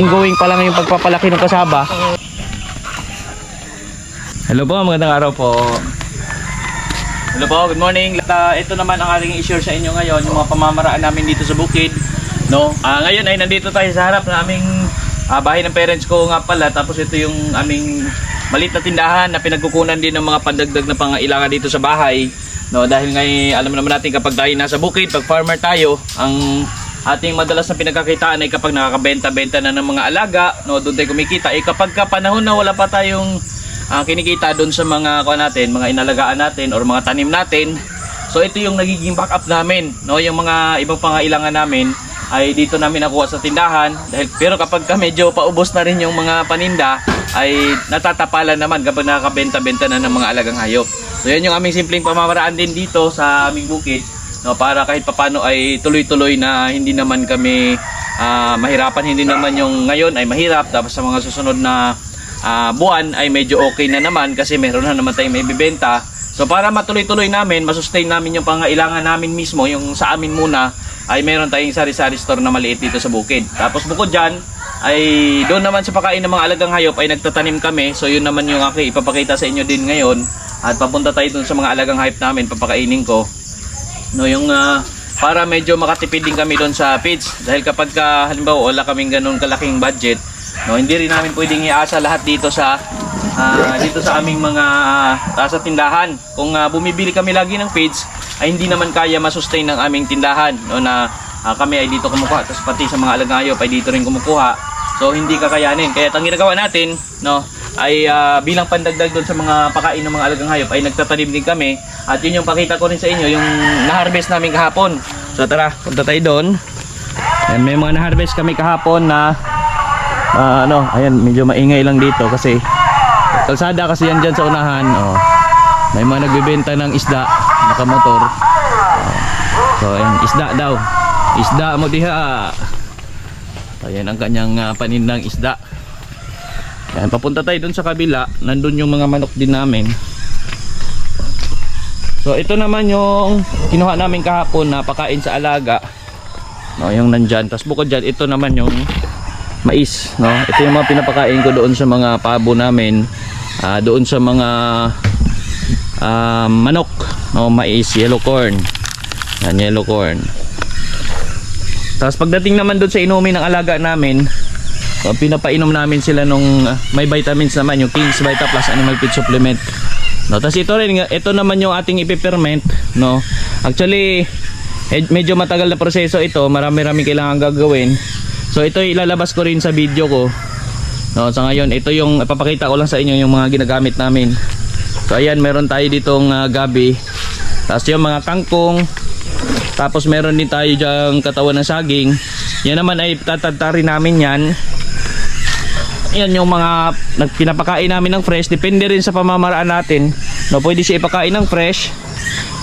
Ongoing pa lang yung pagpapalaki ng kasaba. Hello po, magandang araw po. Hello po, good morning. Uh, ito naman ang ating i-share sa inyo ngayon, yung mga pamamaraan namin dito sa bukid. No? Ah, ngayon ay nandito tayo sa harap ng aming ah, bahay ng parents ko nga pala. Tapos ito yung aming malit na tindahan na pinagkukunan din ng mga pandagdag na pangailangan dito sa bahay. No, dahil ngay alam naman natin kapag tayo nasa bukid, pag farmer tayo, ang ating madalas na pinagkakitaan ay kapag nakakabenta-benta na ng mga alaga, no, doon tayo kumikita. Eh kapag ka panahon na wala pa tayong ah, kinikita doon sa mga kuha natin, mga inalagaan natin or mga tanim natin. So ito yung nagiging backup namin, no? Yung mga ibang pangailangan namin ay dito namin nakuha sa tindahan dahil pero kapag ka medyo paubos na rin yung mga paninda ay natatapalan naman kapag nakakabenta-benta na ng mga alagang hayop. So yan yung aming simpleng pamamaraan din dito sa aming bukid no para kahit papano ay tuloy-tuloy na hindi naman kami ah, mahirapan. Hindi naman yung ngayon ay mahirap. Tapos sa mga susunod na ah, buwan ay medyo okay na naman kasi meron na naman tayong may bibenta. So para matuloy-tuloy namin masustain namin yung pangailangan namin mismo yung sa amin muna ay meron tayong sari-sari store na maliit dito sa bukid. Tapos bukod dyan ay doon naman sa pakain ng mga alagang hayop ay nagtatanim kami. So yun naman yung aking ipapakita sa inyo din ngayon. At papunta tayo dun sa mga alagang hayop namin papakainin ko no yung ah, para medyo makatipid din kami doon sa feeds dahil kapag ka, halimbawa wala kaming ganun kalaking budget no hindi rin namin pwedeng iasa lahat dito sa ah, dito sa aming mga ah, sa tindahan. Kung ah, bumibili kami lagi ng feeds ay hindi naman kaya masustain ng aming tindahan no na ah, kami ay dito kumukuha. Tapos pati sa mga alagang hayop ay dito rin kumukuha. So hindi kakayanin. Kaya ang ginagawa natin no ay ah, bilang pandagdag doon sa mga pakain ng mga alagang hayop ay nagtatanim din kami. At yun yung pakita ko rin sa inyo yung na-harvest namin kahapon. So tara punta tayo doon. Ayan, may mga na-harvest kami kahapon na ah, ano ayan medyo maingay lang dito kasi kalsada kasi yan dyan sa unahan oh. may mga nagbebenta ng isda nakamotor. So ayan isda daw. Isda mo diha. Ayan ang kanyang ah, panindang isda Ayan, papunta tayo dun sa kabila. Nandun yung mga manok din namin. So, ito naman yung kinuha namin kahapon na pakain sa alaga. No, yung nandyan. Tapos bukod dyan, ito naman yung mais. No? Ito yung mga pinapakain ko doon sa mga pabo namin. ah, doon sa mga ah, manok. No, mais, yellow corn. Yan, yellow corn. Tapos pagdating naman doon sa inumin ng alaga namin, So, pinapainom namin sila nung uh, may vitamins naman, yung King's Vita Plus Animal Feed Supplement. No, tapos ito rin, ito naman yung ating ipiperment, no. Actually, medyo matagal na proseso ito, marami-rami kailangan gagawin. So, ito ilalabas ko rin sa video ko. No, sa ngayon, ito yung ipapakita ko lang sa inyo yung mga ginagamit namin. So, ayan, meron tayo ditong uh, gabi. Tapos yung mga kangkong, tapos meron din tayo diyang katawan ng saging. Yan naman ay tatatarin namin yan yan yung mga nagpinapakain namin ng fresh depende rin sa pamamaraan natin. No pwede siya ipakain ng fresh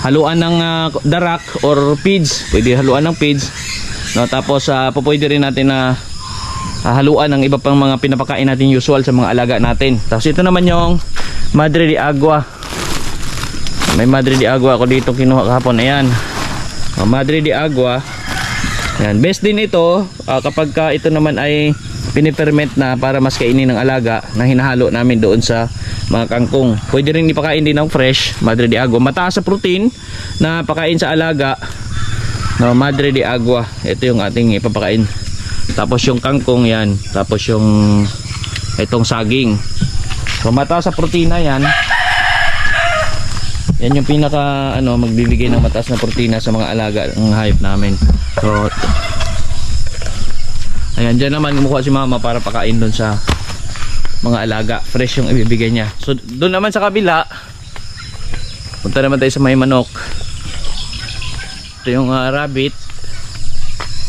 haluan ng ah, darak or feeds. Pwede haluan ng feeds. No tapos uh, pwede rin natin na ah, haluan ng iba pang mga pinapakain natin usual sa mga alaga natin. Tapos ito naman yung madre de agua. May madre de agua ako dito kinuha kahapon. Ayan. Oh, madre de agua. Yan best din ito ah, kapag ka ito naman ay piniperment na para mas kainin ng alaga na hinahalo namin doon sa mga kangkong. Pwede rin ipakain din ng fresh, Madre de Agua. Mataas sa protein na pakain sa alaga. No, Madre de Agua. Ito yung ating ipapakain. Tapos yung kangkong yan. Tapos yung itong saging. So mataas sa protina yan. Yan yung pinaka ano magbibigay ng mataas na protina sa mga alaga ng hayop namin. So Ayan, dyan naman kumukuha si mama para pakain doon sa mga alaga. Fresh yung ibibigay niya. So, doon naman sa kabila, punta naman tayo sa may manok. Ito yung ah, rabbit.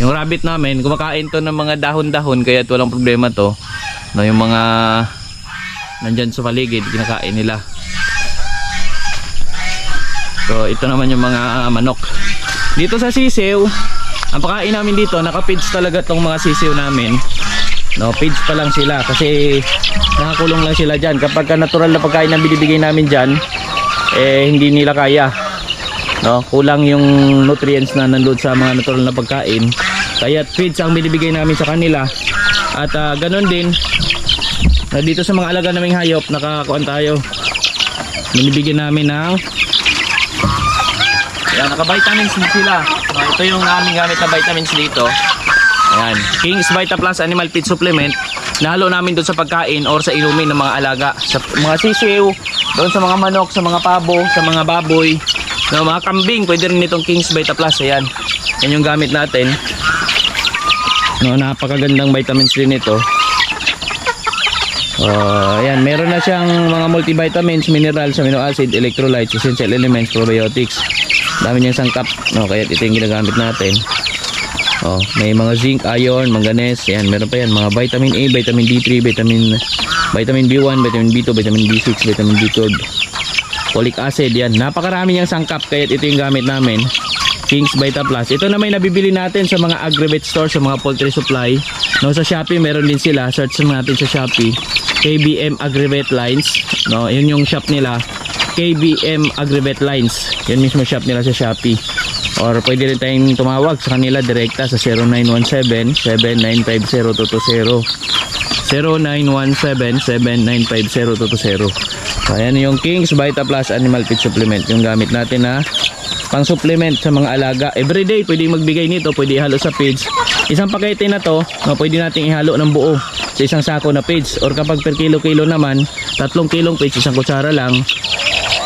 Yung rabbit namin, kumakain to ng mga dahon-dahon, kaya walang problema to. No, yung mga nandyan sa paligid, kinakain nila. So, ito naman yung mga ah, manok. Dito sa sisiw, ang pakain namin dito, naka-feeds talaga tong mga sisiw namin. No, feeds pa lang sila kasi nakakulong lang sila diyan. Kapag ka natural na pagkain na binibigay namin diyan, eh hindi nila kaya. No, kulang yung nutrients na nandoon sa mga natural na pagkain. Kaya feeds ang binibigay namin sa kanila At ah, ganun din, na dito sa mga alaga naming hayop, nakakuan tayo. Binibigyan namin ng yan, naka-vitamins din sila. Ito yung aming gamit na vitamins dito. Ayan, King's Vita Plus Animal Feed Supplement. Nahalo namin doon sa pagkain or sa inumin ng mga alaga. Sa mga sisiw, doon sa mga manok, sa mga pabo, sa mga baboy, no, mga kambing, pwede rin itong King's Vita Plus. Ayan, yan yung gamit natin. No, napakagandang vitamins din ito. Uh, ayan, meron na siyang mga multivitamins, minerals, amino acid, electrolytes, essential elements, probiotics. Dami niyang sangkap, no, kaya ito yung ginagamit natin. Oh, may mga zinc, iron, manganese, yan, meron pa yan, mga vitamin A, vitamin D3, vitamin vitamin B1, vitamin B2, vitamin B6, vitamin B12, folic acid, yan. Napakarami niyang sangkap, kaya ito yung gamit namin. King's Vita Plus. Ito na may nabibili natin sa mga aggregate store, sa mga poultry supply. No, sa Shopee meron din sila. Search natin sa Shopee. KBM Aggregate Lines. No, yun yung shop nila. KBM Aggregate Lines. Yun mismo shop nila sa Shopee. Or pwede rin tayong tumawag sa kanila direkta sa 0917-7950-220. 0917-7950-220. So, ayan yung King's Vita Plus Animal Feed Supplement. Yung gamit natin na pang supplement sa mga alaga. Everyday pwede magbigay nito, pwede ihalo sa feeds. Isang pakete na to, pwede nating ihalo ng buo sa isang sako na feeds. Or kapag per kilo-kilo naman, tatlong kilong feeds, isang kutsara lang.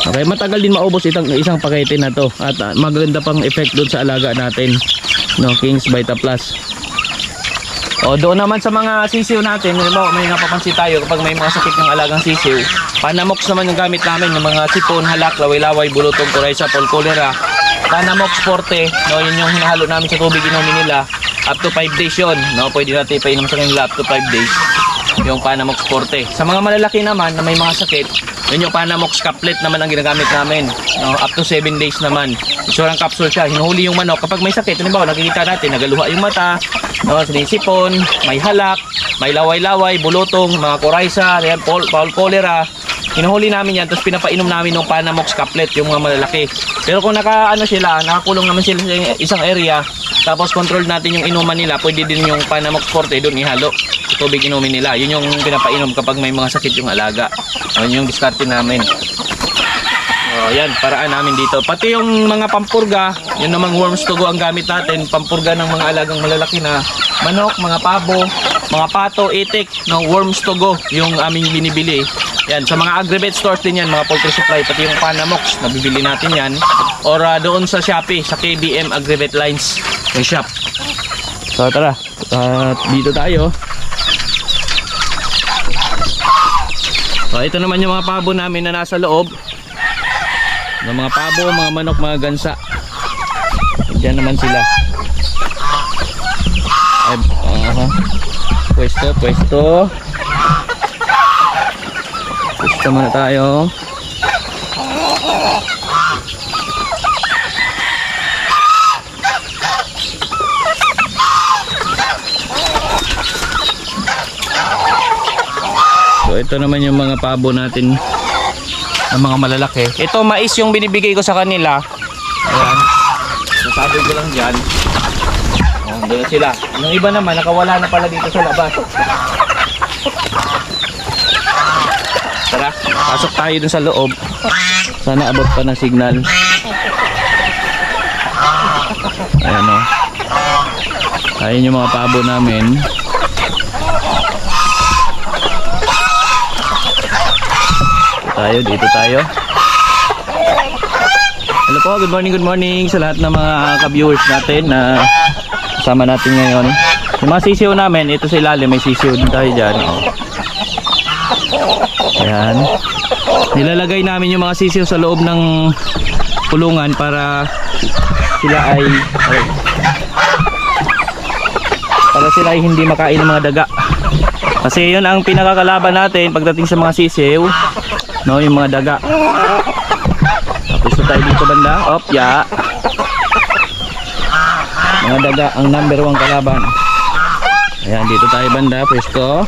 Okay, matagal din maubos itang isang pakete na to at ah, maganda pang effect doon sa alaga natin. No, King's Vita Plus. O doon naman sa mga sisiw natin, halimbawa may napapansin tayo kapag may mga sakit ng alagang sisiw, Panamox naman yung gamit namin, yung mga sipon, halak, laway-laway, bulutong, kuraysa, pol cholera. Panamox forte, no, yun yung hinahalo namin sa tubig inumin nila. Up to 5 days yun, no, pwede natin ipainom sa kanila up to 5 days. Yung Panamox forte. Sa mga malalaki naman na may mga sakit, yun yung Panamox caplet naman ang ginagamit namin. No, up to 7 days naman. Isurang capsule siya, hinuhuli yung manok. Kapag may sakit, halimbawa nakikita natin, nagaluha yung mata, no, sinisipon, may halak, may laway-laway, bulutong, mga kuraysa, yan, pol, pol cholera, Hinuhuli namin yan, tapos pinapainom namin ng Panamox caplet, yung mga malalaki. Pero kung naka, ano sila, nakakulong naman sila sa isang area, tapos control natin yung inuman nila, pwede din yung Panamox forte doon ihalo. Tubig inumin nila. Yun yung pinapainom kapag may mga sakit yung alaga. Yun yung diskarte namin. Oh, yan, paraan namin dito. Pati yung mga pampurga, yun namang worms to go ang gamit natin. Pampurga ng mga alagang malalaki na manok, mga pabo, mga pato, itik, no, worms to go yung aming binibili. Yan, sa mga aggregate stores din yan, mga poultry supply, pati yung Panamox, nabibili natin yan. Or ah, doon sa Shopee, sa KBM Aggregate Lines, yung shop. So tara, ah, dito tayo. So ito naman yung mga pabo namin na nasa loob ng mga pabo, mga manok, mga gansa. Diyan naman sila. Ay, aha. Pwesto, pwesto. Pwesto muna tayo. Ito naman yung mga pabo natin ng mga malalaki. Ito mais yung binibigay ko sa kanila. Ayan. Nasabi ko lang dyan. Ayan, doon sila. Yung iba naman, nakawala na pala dito sa labas. Tara, pasok tayo dun sa loob. Sana abot pa ng signal. Ayan o. Ayan yung mga pabo namin. Tayo, dito tayo. Hello po, good morning, good morning sa lahat ng mga ka-viewers natin na kasama natin ngayon. Yung mga sisiw namin, ito sa ilalim, may sisiw din tayo dyan. Oh. Ayan. Nilalagay namin yung mga sisiw sa loob ng kulungan para sila ay, ay para sila ay hindi makain ng mga daga. Kasi yun ang pinakakalaban natin pagdating sa mga sisiw. No, yung mga daga. Tapos na tayo dito banda. Op, ya. Mga daga ang number one kalaban. Ayan, dito tayo banda. Pwesto.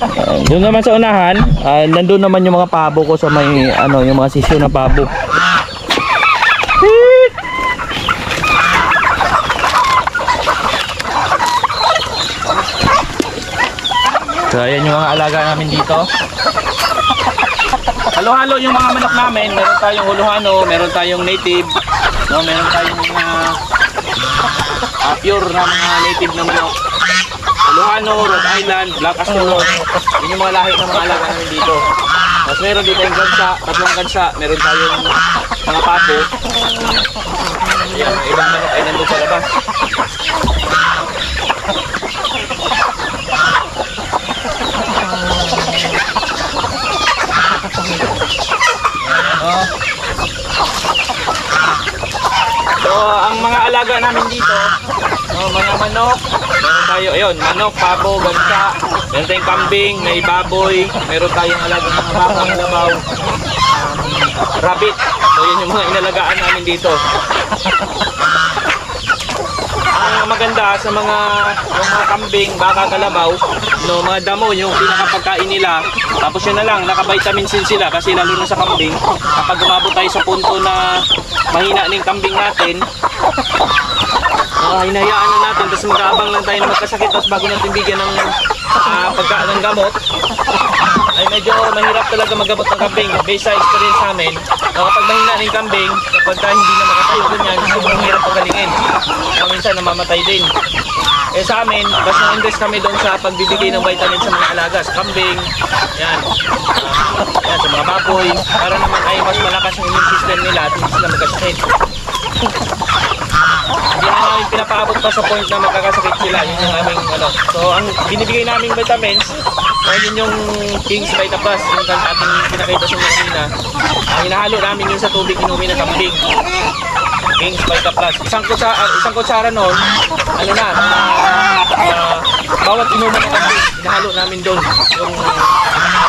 Uh, doon naman sa unahan, ah, nandun naman yung mga pabo ko sa may ano, yung mga sisyo na pabo. So ayan yung mga alaga namin dito. Halo-halo yung mga manok namin. Meron tayong huluhano, meron tayong native, no, meron tayong mga ah, pure na mga native na manok. Huluhano, Rhode Island, Black Astolot. Yun yung mga lahi ng mga alaga namin dito. Tapos meron dito yung gansa, tatlong gansa. Meron tayong mga pato. Ayan, ibang manok ay nandun sa labas. Oh. So, ang mga alaga namin dito, no, mga manok, meron tayo, ayun, manok, pabo, gansa, meron tayong kambing, may baboy, meron tayong alaga mga baka, labaw, um, rabbit. So, yun yung mga inalagaan namin dito. Ang maganda sa mga yung mga kambing, baka, kalabaw, no, mga damo, yung pinakapagkain nila. Tapos yun na lang, naka-vitamin sila kasi lalo na sa kambing, kapag umabot tayo sa punto na mahina ng kambing natin, uh, hinahayaan na natin, tapos mag-aabang lang tayo na magkasakit, tapos bago natin bigyan ng ah, pagka ng gamot, ay medyo mahirap talaga maggamot ng kambing. Based sa experience namin, uh, kapag mahina ng kambing, kapag ka hindi na makatayo ganyan, sobrang hirap pagalingin. Uh, minsan namamatay din. Eh sa amin, mas na-invest kami doon sa pagbibigay ng vitamin sa mga alaga, sa kambing, yan, Ah, yan sa mga baboy, para naman ay mas malakas yung immune system nila at hindi sila magkasakit. Hindi na namin pinapaabot pa sa point na magkakasakit sila. Yun yung aming ano. So, ang binibigay naming vitamins, uh, yun yung King's Vita Plus, yung ating pinakita sa mga kanina. Ang hinahalo namin yun sa tubig inumin ng kambing. King's Vita Plus. Isang kutsara, ah, isang kutsara noon, ano na, uh, bawat inuman ng kambing, hinahalo namin doon yung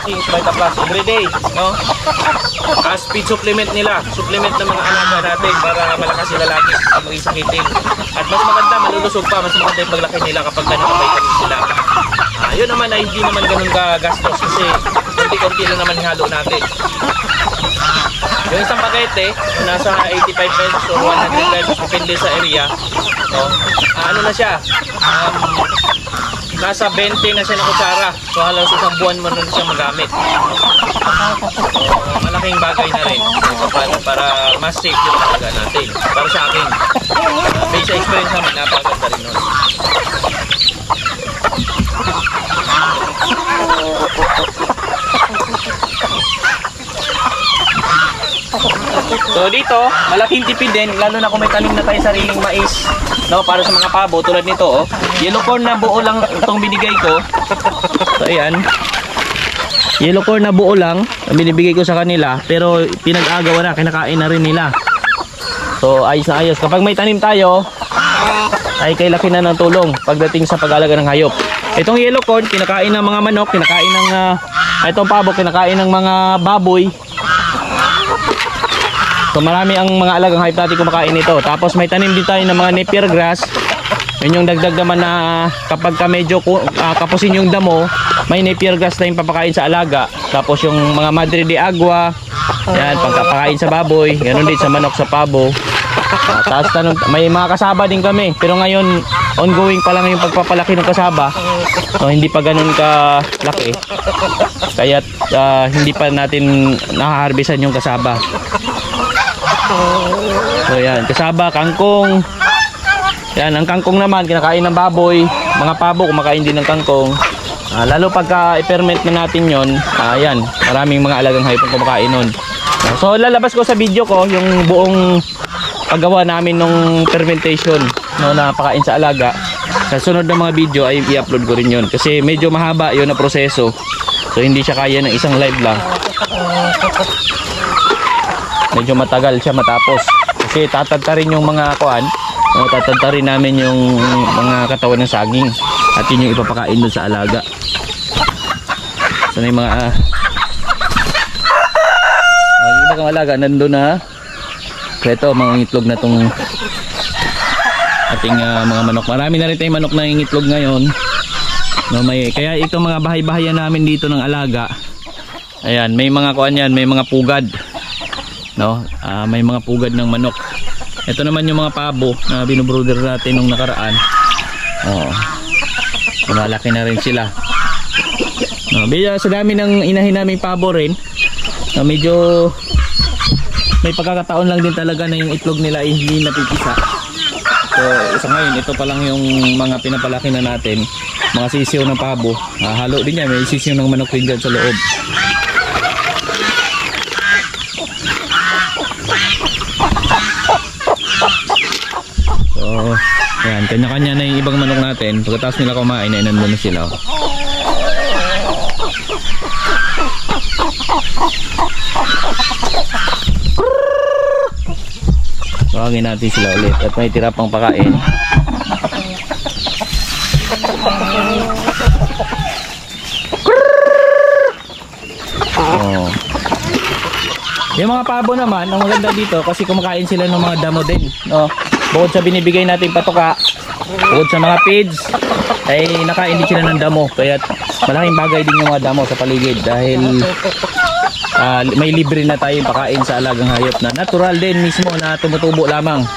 King's Vita Plus every day, no? As feed supplement nila, supplement ng mga alaga natin para malakas sila lagi ang maging sakitin. At mas maganda, malulusog pa, mas maganda yung paglaki nila kapag ka nakavitamin sila. Ah, yun naman ay hindi naman ganun kagastos kasi konti-konti lang naman halo natin. Yung isang pakete, nasa 85 pesos or 100 pesos depende sa area. No? Ah, ano na siya? Um, nasa 20 na siya ng kutsara. So halos isang buwan mo na siya magamit. So, malaking bagay na rin. So, para, para mas safe yung talaga natin. Para sa akin. Based sa experience namin, napakaganda rin nun. So dito, malaking tipid din, lalo na kung may tanim na tayo sariling mais, no, para sa mga pabo tulad nito, oh. Yellow corn na buo lang itong binigay ko. So ayan. Yellow corn na buo lang, ang binibigay ko sa kanila, pero pinag-agawa na, kinakain na rin nila. So ayos na ayos. Kapag may tanim tayo, ay kay na ng tulong pagdating sa pag-alaga ng hayop. Itong yellow corn, kinakain ng mga manok, kinakain ng ah, itong pabo, kinakain ng mga baboy. So marami ang mga alagang hayop natin kumakain ito. Tapos may tanim din tayo ng mga napier grass. Yun yung dagdag naman na kapag ka medyo ah, kapusin yung damo, may napier grass tayong papakain sa alaga. Tapos yung mga madre de agua, yan, pagkapakain sa baboy, ganun din sa manok sa pabo. Ah, tapos tanong, may mga kasaba din kami. Pero ngayon, ongoing pa lang yung pagpapalaki ng kasaba. So, hindi pa ganun ka laki. Kaya hindi pa natin nahaharbisan yung kasaba. So yan, kasaba, kangkong. Yan, ang kangkong naman, kinakain ng baboy. Mga pabo, kumakain din ng kangkong. Ah, lalo pagka i-ferment na natin yon, ah, yan, maraming mga alagang hayop ang kumakain nun. So lalabas ko sa video ko yung buong paggawa namin ng fermentation no, na pakain sa alaga. Sa sunod na mga video ay i-upload ko rin yun. Kasi medyo mahaba yun na proseso. So hindi siya kaya ng isang live lang medyo matagal siya matapos. Kasi tatantarin yung mga kuan uh, tatantarin namin yung mga katawan ng saging. At yun yung ipapakain doon sa alaga. So may mga uh, uh, yung ibang alaga nandun na kaya ito mga itlog na tong ating uh, mga manok. Marami na rin tayong manok na itlog ngayon. No, may, kaya ito mga bahay-bahayan namin dito ng alaga. Ayan may mga kuan yan may mga pugad no? Ah, may mga pugad ng manok. Ito naman yung mga pabo na binubrooder natin nung nakaraan. Oh. Lumalaki na rin sila. No, medyo sa dami ng inahin namin pabo rin. No, medyo may pagkakataon lang din talaga na yung itlog nila ay hindi napipisa. So, sa ngayon, ito pa lang yung mga pinapalaki na natin. Mga sisiyo ng pabo. Ah, halo din yan. May sisiyo ng manok dyan sa loob. So, yan. Kanya-kanya na yung ibang manok natin. Pagkatapos nila kumain, ay nandun na sila. oh. Tawagin natin sila ulit at may tira pang pakain. Oh. Yung mga pabo naman, ang maganda dito kasi kumakain sila ng mga damo din, no? Bukod sa binibigay nating patuka, bukod sa mga feeds, ay nakain din sila ng damo. Kaya malaking bagay din yung mga damo sa paligid dahil ah, may libre na tayong pakain sa alagang hayop na natural din mismo na tumutubo lamang.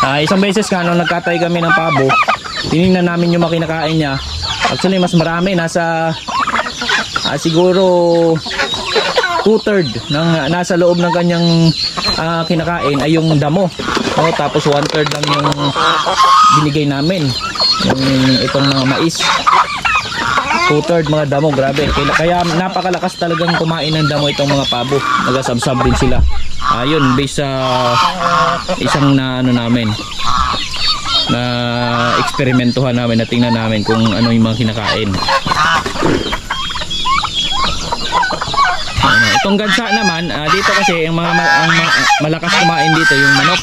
Ah, isang beses nga nung nagkatay kami ng pabo, tiningnan namin yung mga kinakain niya. Actually mas marami, nasa ah, siguro two-third ng nasa loob ng kanyang ah, kinakain ay yung damo. Oh, tapos one-third lang yung binigay namin. Yung itong mga mais. Two-third mga damo, grabe. Kaya, kaya napakalakas talagang kumain ng damo itong mga pabo. Nagasabsab din sila. Ayun, based sa isang na ano namin na eksperimentuhan namin na tingnan namin kung ano yung mga kinakain. Ano, itong gansa naman, ah, dito kasi ang mga ang ma- malakas kumain dito yung manok.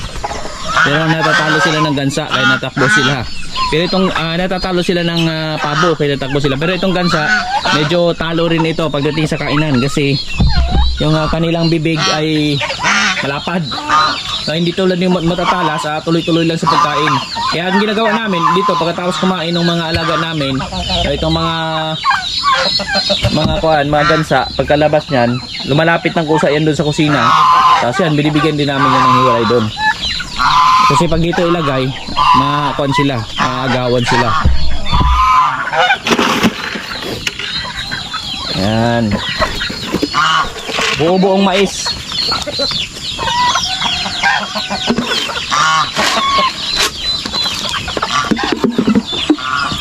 Pero natatalo sila ng gansa kaya natakbo sila. Pero itong ah, natatalo sila ng ah, pabo kaya natakbo sila. Pero itong gansa, medyo talo rin ito pagdating sa kainan kasi yung ah, kanilang bibig ay malapad. Na hindi tulad ng mat- matatalas, ah, tuloy-tuloy lang sa pagkain. Kaya ang ginagawa namin dito pagkatapos kumain ng mga alaga namin, itong mga mga kuan, mga gansa, pagkalabas niyan, lumalapit ng kusa yan doon sa kusina. Tapos yan, binibigyan din namin yan ng hiwalay doon. Kasi pag dito ilagay, makakuan sila, maagawan sila. Yan. Buo-buong mais.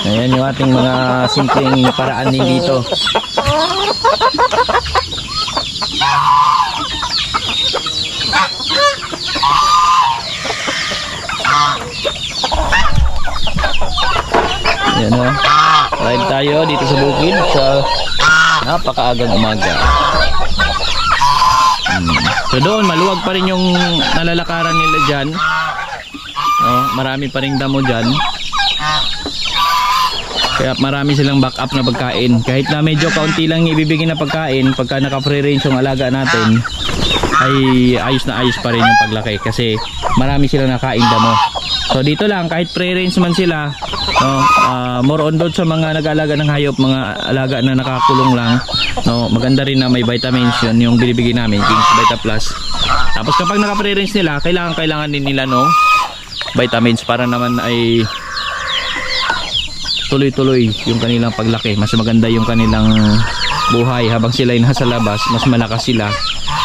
Ayan yung ating mga simpleng paraan din dito. Ayan o. Ride tayo dito sa bukid sa napakaagang umaga. Hmm. So doon, maluwag pa rin yung nalalakaran nila dyan. Oh, marami pa rin damo dyan. Kaya marami silang backup na pagkain. Kahit na medyo kaunti lang ibibigay na pagkain, pagka naka-free range yung alaga natin, ay ayos na ayos pa rin yung paglaki kasi marami silang nakain damo. So dito lang kahit free range man sila, no, ah, more on doon sa mga nag-alaga ng hayop, mga alaga na nakakulong lang, no, maganda rin na may vitamins yun yung binibigay namin, King's Vita Plus. Tapos kapag naka-free range nila, kailangan kailangan din nila no vitamins para naman ay tuloy-tuloy yung kanilang paglaki. Mas maganda yung kanilang buhay habang sila ay nasa labas, mas malakas sila.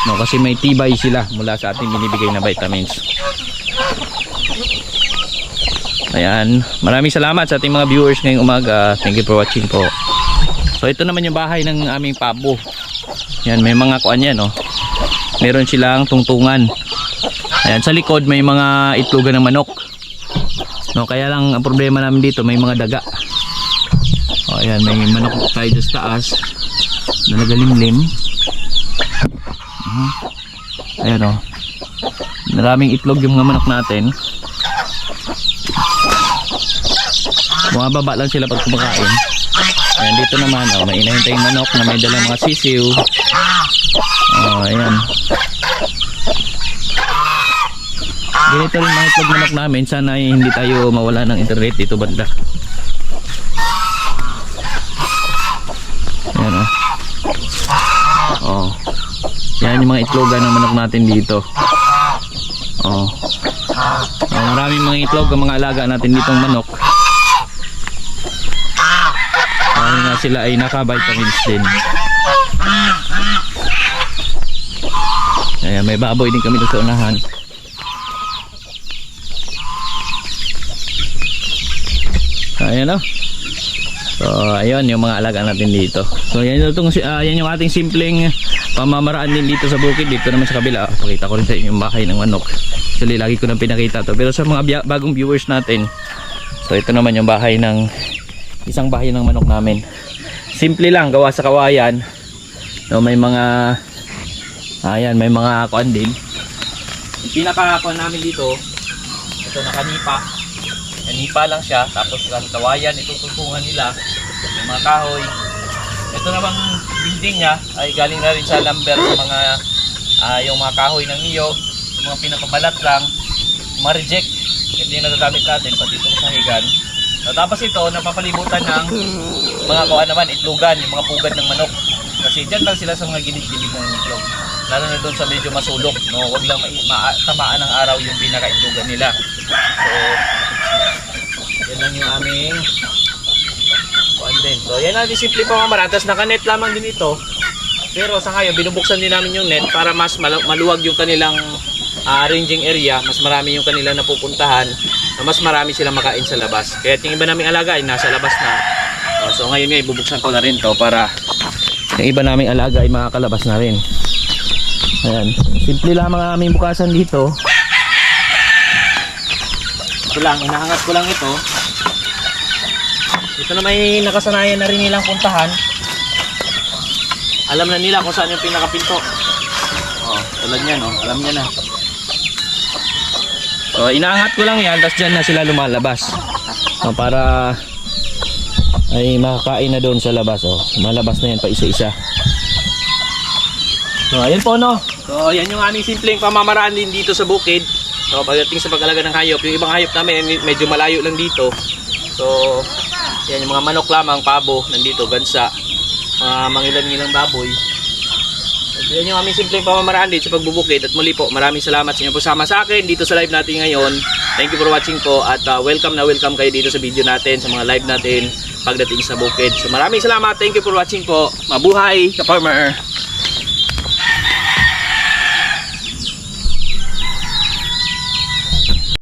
No, kasi may tibay sila mula sa ating binibigay na vitamins. Ayan, maraming salamat sa ating mga viewers ngayong umaga. Thank you for watching po. So ito naman yung bahay ng aming pabo. Yan, may mga kuan yan, oh. Meron silang tungtungan. Ayan, sa likod may mga itlogan ng manok. No, kaya lang ang problema namin dito may mga daga. O ayan, may manok tayo sa taas na nagalimlim. Mhm. Ayan o. Maraming itlog yung mga manok natin. Bumababa lang sila pag kumakain. Ayan, dito naman, oh, may inahin tayong manok na may dalang mga sisiw. Oh, ayan. Ganito rin mga itlog manok namin. Sana ay hindi tayo mawala ng internet dito banda. Ayan o. Oh. Yan yung mga itlogan ng manok natin dito. Oh. oh maraming mga itlog ang mga alaga natin ditong manok. Dahil nga sila ay naka-vitamins din. Ayan, may baboy din kami sa unahan. Ayan o. So, ayun yung mga alaga natin dito. So, yan itong, yan yung ating simpleng pamamaraan din dito sa bukid. Dito naman sa kabila. Pakita ko rin sa inyo yung bahay ng manok. Actually, lagi ko nang pinakita to. Pero sa mga bagong viewers natin, so ito naman yung bahay ng isang bahay ng manok namin. Simple lang, gawa sa kawayan. No, may mga ayan, may mga kuan din. Yung pinaka kuan namin dito, ito nakanipa. Kanipa lang siya, tapos ang kawayan, itututungan nila. Yung mga kahoy. Ito namang building niya ay galing na rin sa lumber ng mga ah, yung mga kahoy ng niyo, yung mga pinapabalat lang, ma-reject. Hindi na nagagamit natin, pati itong sahigan. So, tapos ito, napapalibutan ng mga kuha naman, itlogan, yung mga pugad ng manok. Kasi dyan lang sila sa mga gilid-gilid ng itlog. Lalo na doon sa medyo masulok, no? Huwag lang ma- ma- tamaan ng araw yung pinaka-itlogan nila. So, yan lang yung aming kuhan din. So, yan natin simple pamamaraan. Tapos nakanet lamang din ito. Pero sa ngayon, binubuksan din namin yung net para mas malu- maluwag yung kanilang ah, ranging area. Mas marami yung kanilang napupuntahan. Na mas marami silang makain sa labas. Kaya yung iba naming alaga ay nasa labas na. Oh, so ngayon nga, ibubuksan ko na rin to para yung iba naming alaga ay makakalabas na rin. Ayan. Simple lamang ang aming bukasan dito. Ito lang, inaangat ko lang ito. Ito na may nakasanayan na rin nilang puntahan. Alam na nila kung saan yung pinakapinto. Oh, tulad niyan, oh. Alam niya na. So, inaangat ko lang yan, tapos dyan na sila lumalabas. Oh, para ay makakain na doon sa labas. Oh. Malabas na yan pa isa-isa. So, ayun po, no. So, yan yung aming simpleng pamamaraan din dito sa bukid. So, pagdating sa pag-alaga ng hayop, yung ibang hayop namin, medyo malayo lang dito. So, yan yung mga manok lamang, pabo, nandito, gansa, mga mangilan-ngilang baboy. Yan yung aming simpleng pamamaraan din sa pagbubukid. At muli po, maraming salamat sa inyo po sama sa akin dito sa live natin ngayon. Thank you for watching po at uh, welcome na welcome kayo dito sa video natin, sa mga live natin pagdating sa bukid. So maraming salamat. Thank you for watching po. Mabuhay, ka-farmer!